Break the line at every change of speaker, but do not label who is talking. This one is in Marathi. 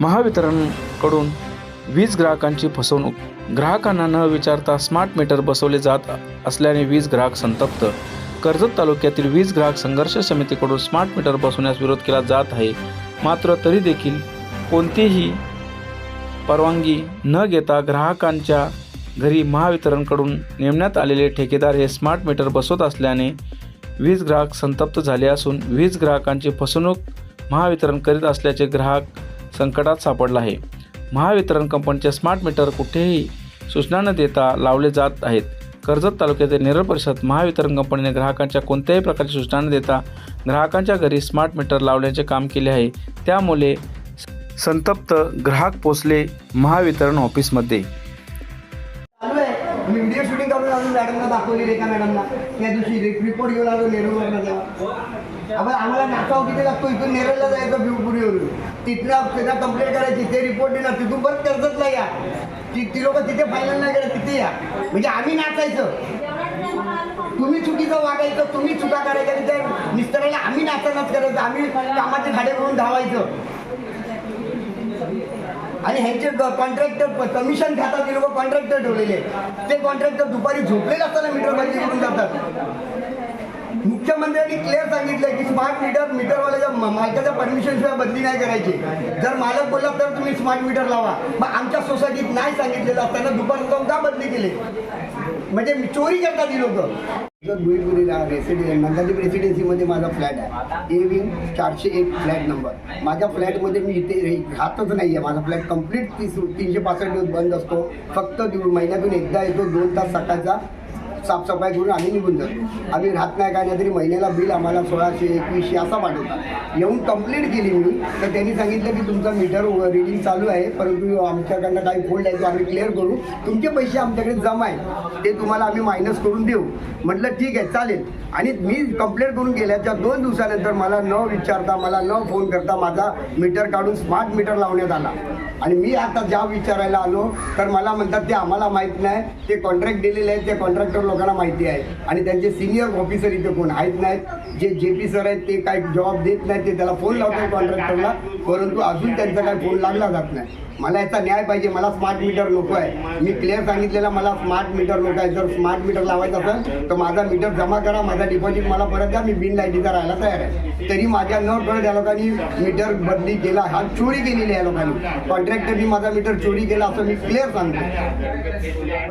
महावितरणकडून वीज ग्राहकांची फसवणूक. ग्राहकांना न विचारता स्मार्ट मीटर बसवले जात असल्याने वीज ग्राहक संतप्त. कर्जत तालुक्यातील वीज ग्राहक संघर्ष समितीकडून स्मार्ट मीटर बसवण्यास विरोध केला जात आहे. मात्र तरी देखील कोणतीही परवानगी न घेता ग्राहकांच्या घरी महावितरणकडून नेमण्यात आलेले ठेकेदार हे स्मार्ट मीटर बसवत असल्याने वीज ग्राहक संतप्त झाले असून वीज ग्राहकांची फसवणूक महावितरण करीत असल्याचे ग्राहक संकटात सापडला आहे. महावितरण कंपनीचे स्मार्ट मीटर कुठेही सूचना न देता लावले जात आहेत. कर्जत तालुक्यातील नेरळ परिषद महावितरण कंपनीने ग्राहकांच्या कोणत्याही प्रकारची सूचना न देता ग्राहकांच्या घरी स्मार्ट मीटर लावण्याचे काम केले आहे. त्यामुळे संतप्त ग्राहक पोचले महावितरण ऑफिसमध्ये.
आहे व्हिडिओ शूटिंग करून अजून मॅडमला दाखवली रेखा मॅडमला त्या दिवशी रिपोर्ट घेऊन आलो नेरूळवरनं तेव्हा आपण आम्हाला नाकाव हो किती लागतो? इथून नेरळला जायचं भिवपुरीवरून तिथनं त्यांना कंप्लेंट करायची. ते रिपोर्ट देणार तिथून परत नाही या. ती ती लोक तिथे फायनल नाही करत तिथे या. म्हणजे आम्ही नाचायचं. तुम्ही चुकीचं वागायचं तुम्ही चुका करायच्या त्या मिस्टरांना आम्ही नाचानाच करायचं आम्ही कामाचे भाडे म्हणून धावायचं. आणि ह्यांचे कॉन्ट्रॅक्टर कमिशन खातात ते लोक कॉन्ट्रॅक्टर ठेवलेले ते कॉन्ट्रॅक्टर दुपारी झोपलेले असताना मीटर बदली करून जातात. मुख्यमंत्र्यांनी क्लिअर सांगितलंय की स्मार्ट मीटर मीटरवाल्याच्या मालकाच्या परमिशन शिवाय बदली नाही करायची. जर मालक बोलला तर तुम्ही स्मार्ट मीटर लावा. मग आमच्या सोसायटीत नाही सांगितलेलं असताना दुपार जाऊन का बदली केली? म्हणजे चोरी करतात ही लोक. भुईपुरीला रेसिडेन्स नंदादीप रेसिडेन्सीमध्ये माझा फ्लॅट आहे. ए विंग चारशे एक फ्लॅट नंबर माझ्या फ्लॅटमध्ये मी इथे राहतच नाही आहे माझा फ्लॅट कंप्लीट तीस तीनशे पासष्ट दिवस बंद असतो. फक्त दिव महिन्यातून एकदा येतो दोन तास सकाळचा. साफसफाई करून आम्ही निघून जातो. आम्ही राहत नाही काय नाही तरी महिन्याला बिल आम्हाला सोळाशे एकवीसशे असा पाठवतात. येऊन कंप्लेंट केली मी तर त्यांनी सांगितलं की तुमचं मीटर रिडिंग चालू आहे परंतु आमच्याकडनं काही फोल्ड आहे तो आम्ही क्लिअर करू. तुमचे पैसे आमच्याकडे जमा आहेत. ते तुम्हाला आम्ही मायनस करून देऊ. म्हटलं ठीक आहे चालेल. आणि मी कंप्लेंट करून गेल्याच्या दोन दिवसानंतर मला न विचारता मला न फोन करता माझा मीटर काढून स्मार्ट मीटर लावण्यात आला. आणि मी आता ज्या विचारायला आलो तर मला म्हणतात ते आम्हाला माहीत नाही. ते कॉन्ट्रॅक्ट दिलेले आहेत ते कॉन्ट्रॅक्टर लोकांना माहिती आहे. आणि त्यांचे सिनियर ऑफिसर इथे कोण आहेत नाहीत. जे जे पी सर आहेत ते काही जॉब देत नाहीत ते त्याला फोन लावतात कॉन्ट्रॅक्टरला परंतु अजून त्यांचा काय फोन लागला जात नाही. मला याचा न्याय पाहिजे. मला स्मार्ट मीटर नको आहे. मी क्लिअर सांगितलेला मला स्मार्ट मीटर नको आहे. जर स्मार्ट मीटर लावायचं असेल तर माझा मीटर जमा करा. माझा डिपॉझिट मला परत द्या. मी बिन लाईटीचा राहायला तयार आहे. तरी माझ्या न कळत या लोकांनी मीटर बदली केला. हा चोरी केलेली आहे लोकांनी. कॉन्ट्रॅक्टरनी माझा मीटर चोरी केला असं मी क्लिअर सांगतो.